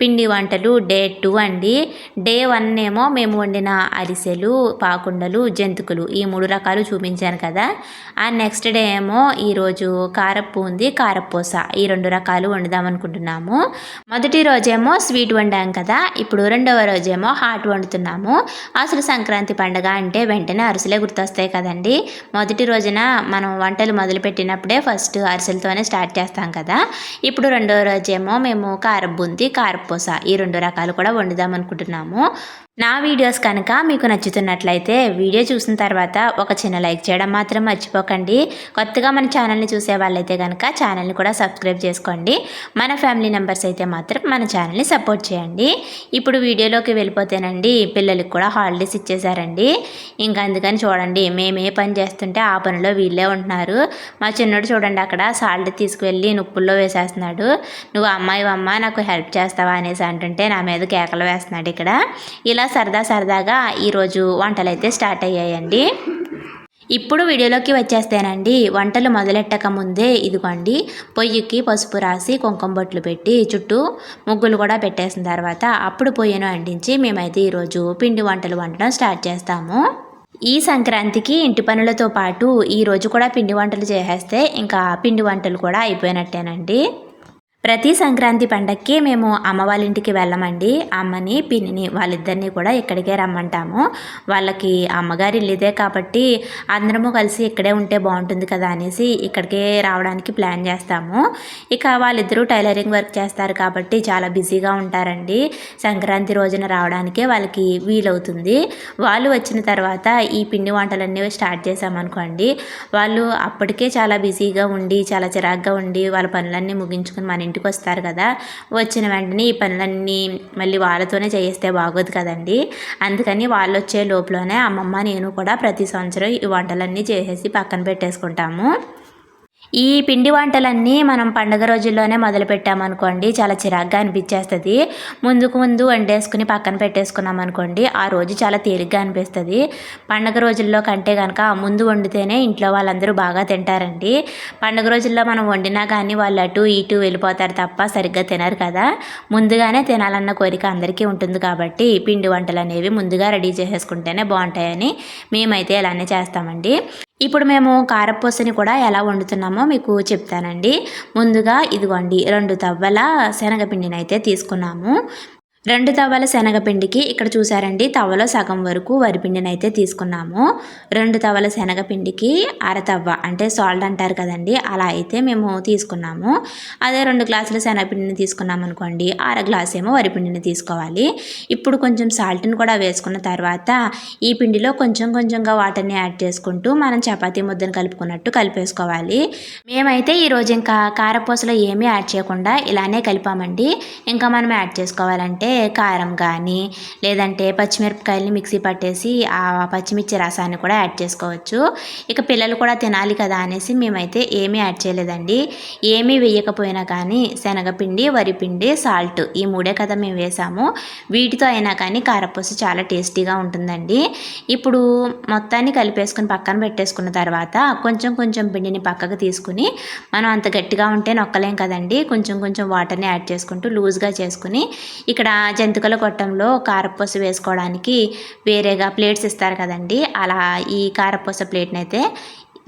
పిండి వంటలు day two అండి. డే వన్ ఏమో మేము వండిన అరిసెలు పాకుండలు జంతికలు ఈ మూడు రకాలు చూపించాను కదా. ఆ నెక్స్ట్ డే ఏమో ఈరోజు కారప్పు ఉంది కారప్పూస ఈ రెండు రకాలు వండుదాం అనుకుంటున్నాము. మొదటి రోజేమో స్వీట్ వండాం కదా ఇప్పుడు రెండవ రోజేమో హాట్ వండుతున్నాము. అసలు సంక్రాంతి పండుగ అంటే వెంటనే అరిసెలే గుర్తొస్తాయి కదండి. మొదటి రోజున మనం వంటలు మొదలుపెట్టినప్పుడే ఫస్ట్ అరిసెలతోనే స్టార్ట్ చేస్తాం కదా. ఇప్పుడు రెండవ రోజేమో మేము కారపు ఉంది కారపు కారపూస ఈ రెండు రకాలు కూడా వండుదాం అనుకుంటున్నాము నా వీడియోస్ కనుక మీకు నచ్చుతున్నట్లయితే వీడియో చూసిన తర్వాత ఒక చిన్న లైక్ చేయడం మాత్రం మర్చిపోకండి. కొత్తగా మన ఛానల్ని చూసే వాళ్ళైతే కనుక ఛానల్ని కూడా సబ్స్క్రైబ్ చేసుకోండి. మన ఫ్యామిలీ మెంబర్స్ అయితే మాత్రం మన ఛానల్ని సపోర్ట్ చేయండి. ఇప్పుడు వీడియోలోకి వెళ్ళిపోతేనండి పిల్లలకి కూడా హాలిడేస్ ఇచ్చేసారండి ఇంకా అందుకని చూడండి మేము ఏ పని చేస్తుంటే ఆ పనిలో వీళ్ళే ఉంటున్నారు. మా చిన్నోడు చూడండి అక్కడ సాల్ట్ తీసుకువెళ్ళి నుప్పుల్లో వేసేస్తున్నాడు. నువ్వు అమ్మాయి అమ్మ నాకు హెల్ప్ చేస్తావా? అనేసి అంటుంటే నా మీద కేకలు వేస్తున్నాడు ఇక్కడ. ఇలా సరదా సరదాగా ఈరోజు వంటలు అయితే స్టార్ట్ అయ్యాయండి. ఇప్పుడు వీడియోలోకి వచ్చేస్తేనండి. వంటలు మొదలెట్టక ముందే ఇదిగోండి పొయ్యికి పసుపు రాసి కుంకుమ బొట్లు పెట్టి చుట్టూ ముగ్గులు కూడా పెట్టేసిన తర్వాత అప్పుడు పొయ్యిను అంటించి మేమైతే ఈరోజు పిండి వంటలు వండడం స్టార్ట్ చేస్తాము. ఈ సంక్రాంతికి ఇంటి పనులతో పాటు ఈరోజు కూడా పిండి వంటలు చేసేస్తే ఇంకా పిండి వంటలు కూడా అయిపోయినట్టేనండి. ప్రతి సంక్రాంతి పండక్కి మేము అమ్మ వాళ్ళ ఇంటికి వెళ్ళమండి. అమ్మని పిన్నిని వాళ్ళిద్దరిని కూడా ఇక్కడికే రమ్మంటాము. వాళ్ళకి అమ్మగారి ఇల్లుదే కాబట్టి అందరము కలిసి ఇక్కడే ఉంటే బాగుంటుంది కదా అనేసి ఇక్కడికే రావడానికి ప్లాన్ చేస్తాము. ఇక వాళ్ళిద్దరూ టైలరింగ్ వర్క్ చేస్తారు కాబట్టి చాలా బిజీగా ఉంటారండి. సంక్రాంతి రోజున రావడానికే వాళ్ళకి వీలవుతుంది. వాళ్ళు వచ్చిన తర్వాత ఈ పిండి వంటలన్నీ స్టార్ట్ చేసామనుకోండి. వాళ్ళు అప్పటికే చాలా బిజీగా ఉండి చాలా చిరాగ్గా ఉండి వాళ్ళ పనులన్నీ ముగించుకుని మన ఇంటికి ఇంటికి వస్తారు కదా వచ్చిన వెంటనే ఈ పనులన్నీ మళ్ళీ వాళ్ళతోనే చేయిస్తే బాగోదు కదండి. అందుకని వాళ్ళు వచ్చే లోపలనే అమ్మమ్మ నేను కూడా ప్రతి సంవత్సరం ఈ వంటలన్నీ చేసేసి పక్కన పెట్టేసుకుంటాము. ఈ పిండి వంటలన్నీ మనం పండుగ రోజుల్లోనే మొదలు పెట్టామనుకోండి చాలా చిరాగ్గా అనిపించేస్తుంది. ముందుకు ముందు వండేసుకుని పక్కన పెట్టేసుకున్నాం అనుకోండి ఆ రోజు చాలా తేలిగ్గా అనిపిస్తుంది. పండుగ రోజుల్లో కంటే కనుక ముందు వండితేనే ఇంట్లో వాళ్ళందరూ బాగా తింటారండి. పండుగ రోజుల్లో మనం వండినా కానీ వాళ్ళు అటు ఇటు వెళ్ళిపోతారు తప్ప సరిగ్గా తినరు కదా. ముందుగానే తినాలన్న కోరిక అందరికీ ఉంటుంది కాబట్టి పిండి వంటలు అనేవి ముందుగా రెడీ చేసేసుకుంటేనే బాగుంటాయని మేమైతే ఇలానే చేస్తామండి. ఇప్పుడు మేము కారపూసని కూడా ఎలా వండుతున్నామో మీకు చెప్తానండి. ముందుగా ఇదిగోండి రెండు తవ్వల శనగపిండిని అయితే తీసుకున్నాము. రెండు తవ్వల శనగపిండికి ఇక్కడ చూసారండి తవ్వలో సగం వరకు వరిపిండిని అయితే తీసుకున్నాము. రెండు తవ్వల శనగపిండికి అరతవ్వ అంటే సాల్ట్ అంటారు కదండి అలా అయితే మేము తీసుకున్నాము. అదే రెండు గ్లాసుల శనగపిండిని తీసుకున్నాం అనుకోండి అర గ్లాస్ ఏమో వరిపిండిని తీసుకోవాలి. ఇప్పుడు కొంచెం సాల్ట్ని కూడా వేసుకున్న తర్వాత ఈ పిండిలో కొంచెం కొంచెంగా వాటర్ని యాడ్ చేసుకుంటూ మనం చపాతీ ముద్దను కలుపుకున్నట్టు కలిపేసుకోవాలి. మేమైతే ఈరోజు ఇంకా కారపూసలో ఏమీ యాడ్ చేయకుండా ఇలానే కలిపామండి. ఇంకా మనం యాడ్ చేసుకోవాలంటే కారం కానీ లేదంటే పచ్చిమిరపకాయలని మిక్సీ పట్టేసి ఆ పచ్చిమిర్చి రసాన్ని కూడా యాడ్ చేసుకోవచ్చు. ఇక పిల్లలు కూడా తినాలి కదా అనేసి మేమైతే ఏమీ యాడ్ చేయలేదండి. ఏమీ వేయకపోయినా కానీ శనగపిండి వరిపిండి సాల్ట్ ఈ మూడే కదా మేము వేసాము. వీటితో అయినా కానీ కారపూస చాలా టేస్టీగా ఉంటుందండి. ఇప్పుడు మొత్తాన్ని కలిపేసుకుని పక్కన పెట్టేసుకున్న తర్వాత కొంచెం కొంచెం పిండిని పక్కకు తీసుకుని మనం అంత గట్టిగా ఉంటే నొక్కలేం కదండి. కొంచెం కొంచెం వాటర్ని యాడ్ చేసుకుంటూ లూజ్గా చేసుకుని ఇక్కడ జంతికల గొట్టంలో కారపూస వేసుకోవడానికి వేరేగా ప్లేట్స్ ఇస్తారు కదండి. అలా ఈ కారపూస ప్లేట్ని అయితే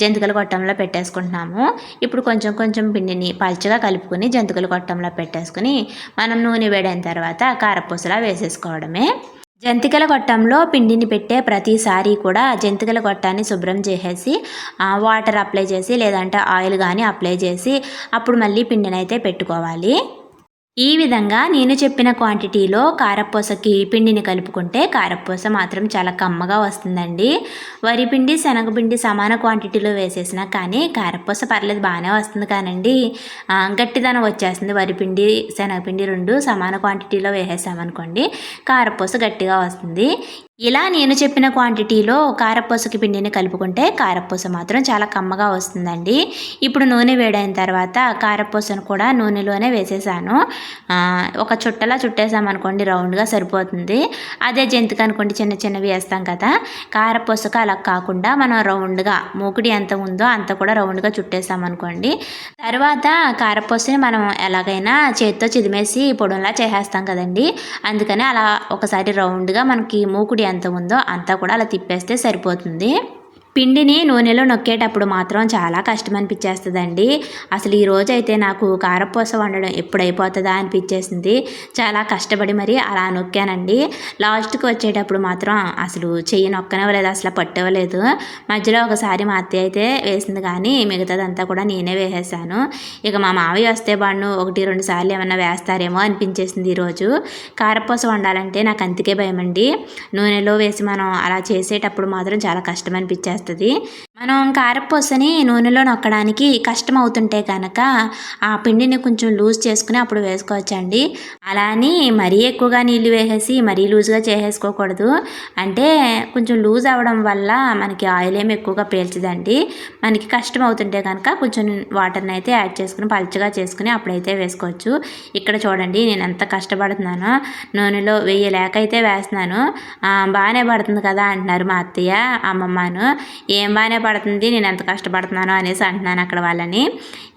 జంతికల గొట్టంలో పెట్టేసుకుంటున్నాము. ఇప్పుడు కొంచెం కొంచెం పిండిని పల్చగా కలుపుకొని జంతికల గొట్టంలో పెట్టేసుకుని మనం నూనె వేడైన తర్వాత కారపూసలా వేసేసుకోవడమే. జంతికల గొట్టంలో పిండిని పెట్టే ప్రతిసారి కూడా జంతికల గొట్టాన్ని శుభ్రం చేసేసి వాటర్ అప్లై చేసి లేదంటే ఆయిల్ కానీ అప్లై చేసి అప్పుడు మళ్ళీ పిండిని అయితే పెట్టుకోవాలి. ఈ విధంగా నేను చెప్పిన క్వాంటిటీలో కారపూసకి పిండిని కలుపుకుంటే కారపూస మాత్రం చాలా కమ్మగా వస్తుందండి. వరిపిండి శనగపిండి సమాన క్వాంటిటీలో వేసేసినా కానీ కారపూస పర్లేదు బాగానే వస్తుంది కానండి. గట్టిదనం వచ్చేస్తుంది. వరిపిండి శనగపిండి రెండు సమాన క్వాంటిటీలో వేసేసామనుకోండి కారపూస గట్టిగా వస్తుంది. ఇలా నేను చెప్పిన క్వాంటిటీలో కారపూసకి పిండిని కలుపుకుంటే కారపూస మాత్రం చాలా కమ్మగా వస్తుందండి. ఇప్పుడు నూనె వేడైన తర్వాత కారపూసను కూడా నూనెలోనే వేసేసాను. ఒక చుట్టలా చుట్టేసామనుకోండి రౌండ్గా సరిపోతుంది. అదే జంతికి అనుకోండి చిన్న చిన్నవి వేస్తాం కదా. కారపూసకు అలా కాకుండా మనం రౌండ్గా మూకుడి ఎంత ఉందో అంత కూడా రౌండ్గా చుట్టేసామనుకోండి తర్వాత కారపూసని మనం ఎలాగైనా చేతితో చిదిమేసి పొడంలా చేసేస్తాం కదండి. అందుకని అలా ఒకసారి రౌండ్గా మనకి మూకుడి ఎంత ఉందో అంతా కూడా అలా తిప్పేస్తే సరిపోతుంది. పిండిని నూనెలో నొక్కేటప్పుడు మాత్రం చాలా కష్టం అనిపించేస్తుందండి అసలు ఈ రోజు అయితే నాకు కారపూస వండడం ఎప్పుడైపోతుందా అనిపించేసింది. చాలా కష్టపడి మరి అలా నొక్కానండి. లాస్ట్కి వచ్చేటప్పుడు మాత్రం అసలు చెయ్యి నొక్కనివ్వలేదు అసలు పట్టవలేదు మధ్యలో ఒకసారి మా అత్తయ్య అయితే వేసింది కానీ మిగతాదంతా కూడా నేనే వేసేసాను. ఇక మా మావయ్య వస్తే బాను ఒకటి రెండు సార్లు ఏమన్నా వేస్తారేమో అనిపించేసింది ఈరోజు కారపూస వండాలంటే నాకు అంతకే భయం అండి నూనెలో వేసి మనం అలా చేసేటప్పుడు మాత్రం చాలా కష్టం అనిపించేస్తుంది వచ్చేస్తుంది మనం కారపూసని నూనెలో నొక్కడానికి కష్టం అవుతుంటే కనుక ఆ పిండిని కొంచెం లూజ్ చేసుకుని అప్పుడు వేసుకోవచ్చండి. అలా అని మరీ ఎక్కువగా నీళ్ళు వేసేసి మరీ లూజ్గా చేసేసుకోకూడదు. అంటే కొంచెం లూజ్ అవ్వడం వల్ల మనకి ఆయిల్ ఏమి ఎక్కువగా పీల్చదండి. మనకి కష్టం అవుతుంటే కనుక కొంచెం వాటర్ని అయితే యాడ్ చేసుకుని పలుచగా చేసుకుని అప్పుడైతే వేసుకోవచ్చు. ఇక్కడ చూడండి నేను ఎంత కష్టపడుతున్నానో. నూనెలో వేయలేక అయితే వేస్తున్నాను. బాగానే పడుతుంది కదా అంటున్నారు మా అత్తయ్య అమ్మమ్మను ఏం బాగానే పడుతుంది నేను ఎంత కష్టపడుతున్నానో అనేసి అంటున్నాను అక్కడ వాళ్ళని.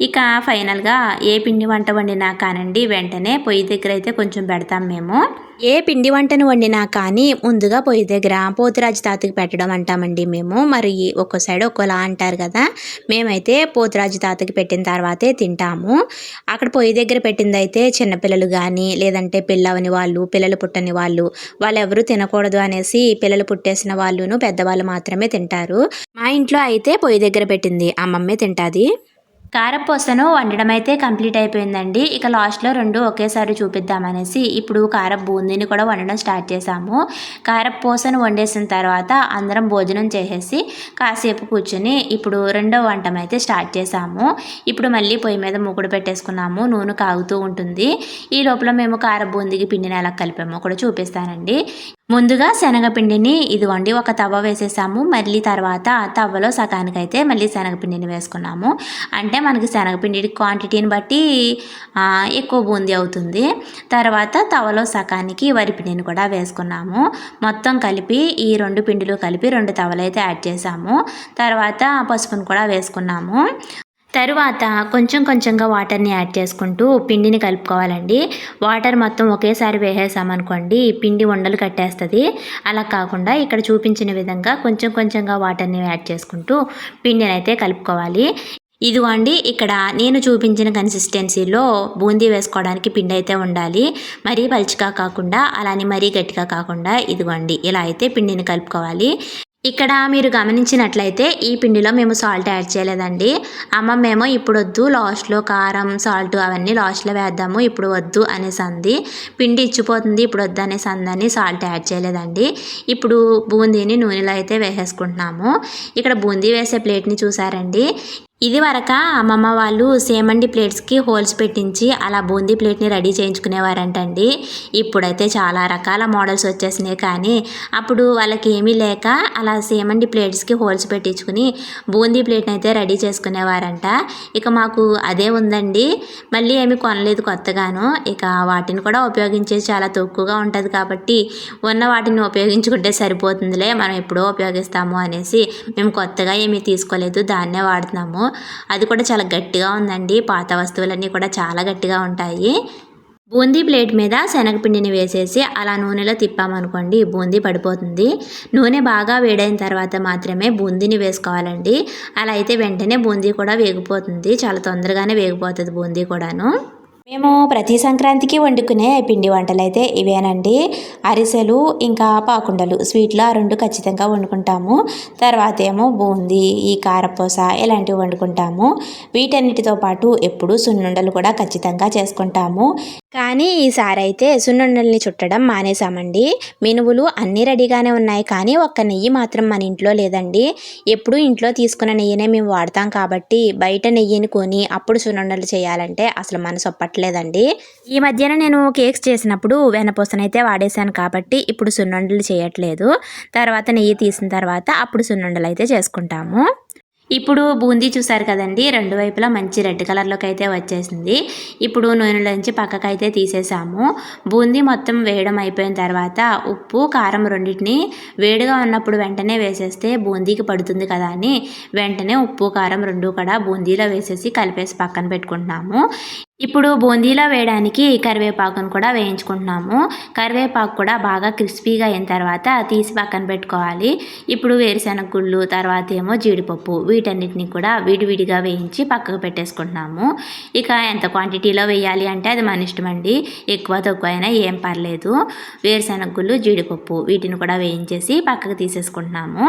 ఇక ఫైనల్గా ఏ పిండి వంట వండినా కానండి వెంటనే పొయ్యి దగ్గర అయితే కొంచెం పెడతాం మేము. ఏ పిండి వంటను వండినా కానీ ముందుగా పొయ్యి దగ్గర పోతురాజు తాతకి పెట్టడం అంటామండి మేము. మరి ఒక్కో సైడ్ ఒక్కోలా అంటారు కదా. మేమైతే పోతురాజు తాతకి పెట్టిన తర్వాతే తింటాము. అక్కడ పొయ్యి దగ్గర పెట్టింది అయితే చిన్నపిల్లలు కానీ లేదంటే పిల్లవని వాళ్ళు పిల్లలు పుట్టని వాళ్ళు వాళ్ళెవరూ తినకూడదు అనేసి పిల్లలు పుట్టేసిన వాళ్ళును పెద్దవాళ్ళు మాత్రమే తింటారు. మా ఇంట్లో అయితే పొయ్యి దగ్గర పెట్టింది అమ్మమ్మే తింటుంది. కారపూసను వండడం అయితే కంప్లీట్ అయిపోయిందండి. ఇక లాస్ట్లో రెండు ఒకేసారి చూపిద్దామనేసి ఇప్పుడు కార బూందీని కూడా వండడం స్టార్ట్ చేసాము కారపూసను వండేసిన తర్వాత అందరం భోజనం చేసేసి కాసేపు కూర్చుని ఇప్పుడు రెండో వంటం అయితే స్టార్ట్ చేసాము ఇప్పుడు మళ్ళీ పొయ్యి మీద మూకుడు పెట్టేసుకున్నాము. నూనె కాగుతూ ఉంటుంది. ఈ లోపల మేము కార బూందీకి పిండిని ఎలా కలిపామో. కూడా చూపిస్తానండి. ముందుగా శనగపిండిని ఇదిగోండి ఒక తవ్వ వేసేసాము. మళ్ళీ తర్వాత తవ్వలో సగానికైతే మళ్ళీ శనగపిండిని వేసుకున్నాము. అంటే మనకి శనగపిండి క్వాంటిటీని బట్టి ఎక్కువ బూందీ అవుతుంది. తర్వాత తవలో సకానికి వరిపిండిని కూడా వేసుకున్నాము. మొత్తం కలిపి ఈ రెండు పిండిలు కలిపి రెండు తవలు అయితే యాడ్ చేసాము. తర్వాత పసుపును కూడా వేసుకున్నాము. తరువాత కొంచెం కొంచెంగా వాటర్ని యాడ్ చేసుకుంటూ పిండిని కలుపుకోవాలండి. వాటర్ మొత్తం ఒకేసారి వేసేసామనుకోండి పిండి ఉండలు కట్టేస్తుంది. అలా కాకుండా ఇక్కడ చూపించిన విధంగా కొంచెం కొంచెంగా వాటర్ని యాడ్ చేసుకుంటూ పిండిని అయితే కలుపుకోవాలి. ఇదిగో అండి ఇక్కడ నేను చూపించిన కన్సిస్టెన్సీలో బూందీ వేసుకోవడానికి పిండి అయితే ఉండాలి. మరీ పలుచగా కాకుండా అలానే మరీ గట్టిగా కాకుండా ఇదిగోండి ఇలా అయితే పిండిని కలుపుకోవాలి. ఇక్కడ మీరు గమనించినట్లయితే ఈ పిండిలో మేము సాల్ట్ యాడ్ చేయలేదండి. అమ్మ మేము ఇప్పుడు వద్దు లాస్ట్లో కారం సాల్ట్ అవన్నీ లాస్ట్లో వేద్దాము ఇప్పుడు వద్దు అనేసి అంది. పిండి ఇచ్చిపోతుంది ఇప్పుడు వద్దు అనేసి అందని సాల్ట్ యాడ్ చేయలేదండి. ఇప్పుడు బూందీని నూనెలో అయితే వేసేసుకుంటున్నాము. ఇక్కడ బూందీ వేసే ప్లేట్ని చూసారండి. ఇది వరక అమ్మమ్మ వాళ్ళు సేమండి ప్లేట్స్కి హోల్స్ పెట్టించి అలా బూందీ ప్లేట్ని రెడీ చేయించుకునేవారంటండి. ఇప్పుడైతే చాలా రకాల మోడల్స్ వచ్చేసినాయి కానీ అప్పుడు వాళ్ళకి ఏమీ లేక అలా సేమండి ప్లేట్స్కి హోల్స్ పెట్టించుకుని బూందీ ప్లేట్ని అయితే రెడీ చేసుకునేవారంట. ఇక మాకు అదే ఉందండి. మళ్ళీ ఏమి కొనలేదు కొత్తగాను. ఇక వాటిని కూడా ఉపయోగించేది చాలా తక్కువగా ఉంటుంది కాబట్టి ఉన్న వాటిని ఉపయోగించుకుంటే సరిపోతుందిలే మనం ఎప్పుడో ఉపయోగిస్తాము అనేసి మేము కొత్తగా ఏమీ తీసుకోలేదు దాన్నే వాడుతున్నాము. అది కూడా చాలా గట్టిగా ఉందండి. పాత వస్తువులన్నీ కూడా చాలా గట్టిగా ఉంటాయి. బూందీ ప్లేట్ మీద శనగపిండిని వేసేసి అలా నూనెలో తిప్పామనుకోండి బూందీ పడిపోతుంది. నూనె బాగా వేడైన తర్వాత మాత్రమే బూందీని వేసుకోవాలండి. అలా అయితే వెంటనే బూందీ కూడా వేగిపోతుంది. చాలా తొందరగానే వేగిపోతుంది బూందీ కూడాను. మేము ప్రతి సంక్రాంతికి వండుకునే పిండి వంటలు అయితే ఇవేనండి. అరిసెలు ఇంకా పాకుండలు. స్వీట్లు ఆ రెండు ఖచ్చితంగా వండుకుంటాము. తర్వాత ఏమో బూందీ ఈ కారపూస ఇలాంటివి వండుకుంటాము. వీటన్నిటితో పాటు ఎప్పుడూ సున్నుండలు కూడా ఖచ్చితంగా చేసుకుంటాము. కానీ ఈసారి అయితే సున్నుండల్ని చుట్టడం మానేసామండి మినువులు అన్నీ రెడీగానే ఉన్నాయి కానీ ఒక్క నెయ్యి మాత్రం మన ఇంట్లో లేదండి. ఎప్పుడు ఇంట్లో తీసుకున్న నెయ్యినే మేము వాడతాం కాబట్టి బయట నెయ్యిని కొని అప్పుడు సున్నుండలు చేయాలంటే అసలు మనసు ఒప్పట్లేదండి. ఈ మధ్యన నేను కేక్స్ చేసినప్పుడు వెనపూసనైతే వాడేశాను కాబట్టి ఇప్పుడు సున్నుండలు చేయట్లేదు. తర్వాత నెయ్యి తీసిన తర్వాత అప్పుడు సున్నుండలు అయితే చేసుకుంటాము. ఇప్పుడు బూందీ చూసారు కదండి రెండు వైపులా మంచి రెడ్ కలర్లోకి అయితే వచ్చేసింది. ఇప్పుడు నూనెలోంచి పక్కకైతే తీసేసాము. బూందీ మొత్తం వేయడం అయిపోయిన తర్వాత ఉప్పు కారం రెండింటిని వేడిగా ఉన్నప్పుడు వెంటనే వేసేస్తే బూందీకి పడుతుంది కదా అని వెంటనే ఉప్పు కారం రెండు కూడా బూందీలో వేసేసి కలిపేసి పక్కన పెట్టుకుంటున్నాము. ఇప్పుడు బూందీలో వేయడానికి కరివేపాకును కూడా వేయించుకుంటున్నాము. కరివేపాకు కూడా బాగా క్రిస్పీగా అయిన తర్వాత తీసి పక్కన పెట్టుకోవాలి. ఇప్పుడు వేరుశెనగ గుళ్ళు తర్వాత ఏమో జీడిపప్పు వీటన్నిటిని కూడా విడివిడిగా వేయించి పక్కకు పెట్టేసుకుంటున్నాము. ఇక ఎంత క్వాంటిటీలో వేయాలి అంటే అది మన ఇష్టం అండి ఎక్కువ తక్కువ అయినా ఏం పర్లేదు. వేరుశెనగ గుళ్ళు జీడిపప్పు వీటిని కూడా వేయించేసి పక్కకు తీసేసుకుంటున్నాము.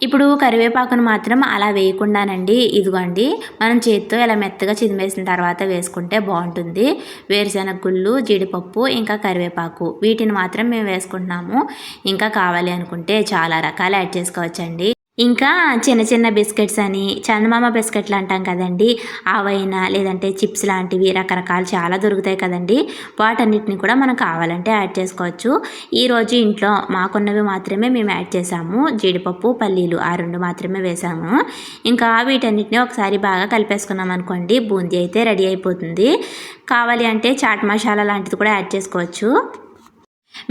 ఇప్పుడు కరివేపాకును మాత్రం అలా వేయకుండానండి ఇదిగోండి. మనం చేతితో ఇలా మెత్తగా చిదిమేసిన తర్వాత వేసుకుంటే బాగుంటుంది. వేరుశెనగ గుళ్ళు జీడిపప్పు ఇంకా కరివేపాకు వీటిని మాత్రం మేము వేసుకుంటున్నాము. ఇంకా కావాలి అనుకుంటే చాలా రకాలు యాడ్ చేసుకోవచ్చండి. ఇంకా చిన్న చిన్న బిస్కెట్స్ అని చందమామ బిస్కెట్లు అంటాం కదండి. అవైనా లేదంటే చిప్స్ లాంటివి రకరకాలు చాలా దొరుకుతాయి కదండి. వాటన్నిటిని కూడా మనం కావాలంటే యాడ్ చేసుకోవచ్చు. ఈరోజు ఇంట్లో మాకున్నవి మాత్రమే మేము యాడ్ చేసాము జీడిపప్పు పల్లీలు ఆ రెండు మాత్రమే వేసాము ఇంకా వీటన్నిటిని ఒకసారి బాగా కలిపేసుకున్నాం అనుకోండి. బూందీ అయితే రెడీ అయిపోతుంది. కావాలి అంటే చాట్ మసాలా లాంటిది కూడా యాడ్ చేసుకోవచ్చు.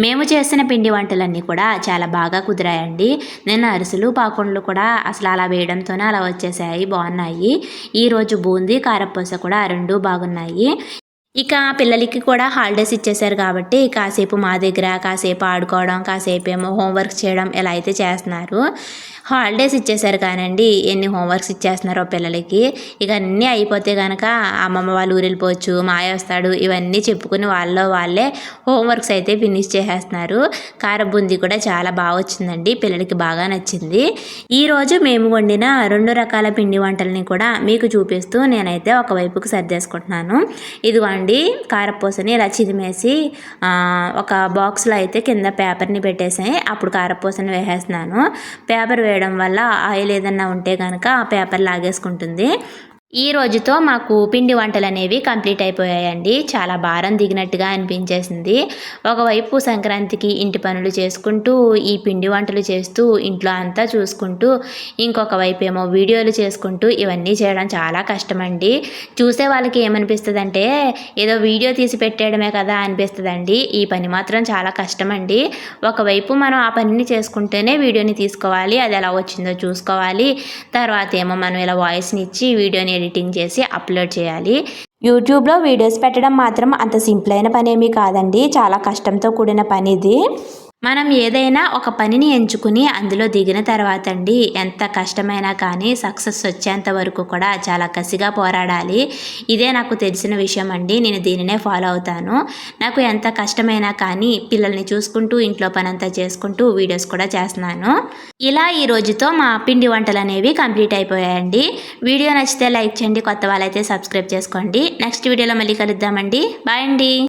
మేము చేసిన పిండి వంటలన్నీ కూడా చాలా బాగా కుదిరాయండి. నేను అరిసెలు పాకుండ్లు కూడా అసలు అలా వేయడంతోనే అలా వచ్చేసాయి బాగున్నాయి. ఈరోజు బూందీ కారపూస కూడా రెండు బాగున్నాయి. ఇక పిల్లలకి కూడా హాలిడేస్ ఇచ్చేసారు కాబట్టి కాసేపు మా దగ్గర కాసేపు ఆడుకోవడం కాసేపు ఏమో హోంవర్క్ చేయడం ఇలా అయితే చేస్తున్నారు. హాలిడేస్ ఇచ్చేసారు కానండి. ఎన్ని హోంవర్క్స్ ఇచ్చేస్తున్నారో పిల్లలకి. ఇక అన్నీ అయిపోతే కనుక అమ్మమ్మ వాళ్ళు ఊరు వెళ్ళిపోవచ్చు మాయ వస్తాడు ఇవన్నీ చెప్పుకుని వాళ్ళలో వాళ్ళే హోంవర్క్స్ అయితే ఫినిష్ చేసేస్తున్నారు. కార బుంది కూడా చాలా బాగా వచ్చిందండి. పిల్లలకి బాగా నచ్చింది. ఈరోజు మేము వండిన రెండు రకాల పిండి వంటలని కూడా మీకు చూపిస్తూ నేనైతే ఒకవైపుకి సర్దేసుకుంటున్నాను. ఇదిగోండి కారపూసని ఇలా చిదిమేసి ఒక బాక్స్లో అయితే కింద పేపర్ని పెట్టేసి అప్పుడు కారపూసని వేసేస్తున్నాను. పేపర్ వేయడం వల్ల ఆయిల్ ఏదన్నా ఉంటే కనుక ఆ పేపర్ లాగేసుకుంటుంది. ఈ రోజుతో మాకు పిండి వంటలు అనేవి కంప్లీట్ అయిపోయాయండి. చాలా భారం దిగినట్టుగా అనిపించేసింది. ఒకవైపు సంక్రాంతికి ఇంటి పనులు చేసుకుంటూ ఈ పిండి వంటలు చేస్తూ ఇంట్లో అంతా చూసుకుంటూ ఇంకొక వైపు ఏమో వీడియోలు చేసుకుంటూ ఇవన్నీ చేయడం చాలా కష్టమండి. చూసే వాళ్ళకి ఏమనిపిస్తుందంటే ఏదో వీడియో తీసి పెట్టేయడమే కదా అనిపిస్తుందండి. ఈ పని మాత్రం చాలా కష్టమండి. ఒకవైపు మనం ఆ పనిని చేసుకుంటేనే వీడియోని తీసుకోవాలి అది ఎలా వచ్చిందో చూసుకోవాలి. తర్వాత ఏమో మనం ఇలా వాయిస్ని ఇచ్చి వీడియోని ఎడిటింగ్ చేసి అప్లోడ్ చేయాలి. యూట్యూబ్లో వీడియోస్ పెట్టడం మాత్రం అంత సింపుల్ అయిన పని ఏమీ కాదండి. చాలా కష్టంతో కూడిన పని ఇది మనం ఏదైనా ఒక పనిని ఎంచుకుని అందులో దిగిన తర్వాత అండి ఎంత కష్టమైనా కానీ సక్సెస్ వచ్చేంత వరకు కూడా చాలా కసిగా పోరాడాలి. ఇదే నాకు తెలిసిన విషయం అండి. నేను దీనినే ఫాలో అవుతాను. నాకు ఎంత కష్టమైనా కానీ పిల్లల్ని చూసుకుంటూ ఇంట్లో పనంతా చేసుకుంటూ వీడియోస్ కూడా చేస్తున్నాను. ఇలా ఈ రోజుతో మా పిండి వంటలు అనేవి కంప్లీట్ అయిపోయాయండి. వీడియో నచ్చితే లైక్ చేయండి కొత్త వాళ్ళైతే సబ్స్క్రైబ్ చేసుకోండి. నెక్స్ట్ వీడియోలో మళ్ళీ కలుద్దామండి. బాయ్ అండి.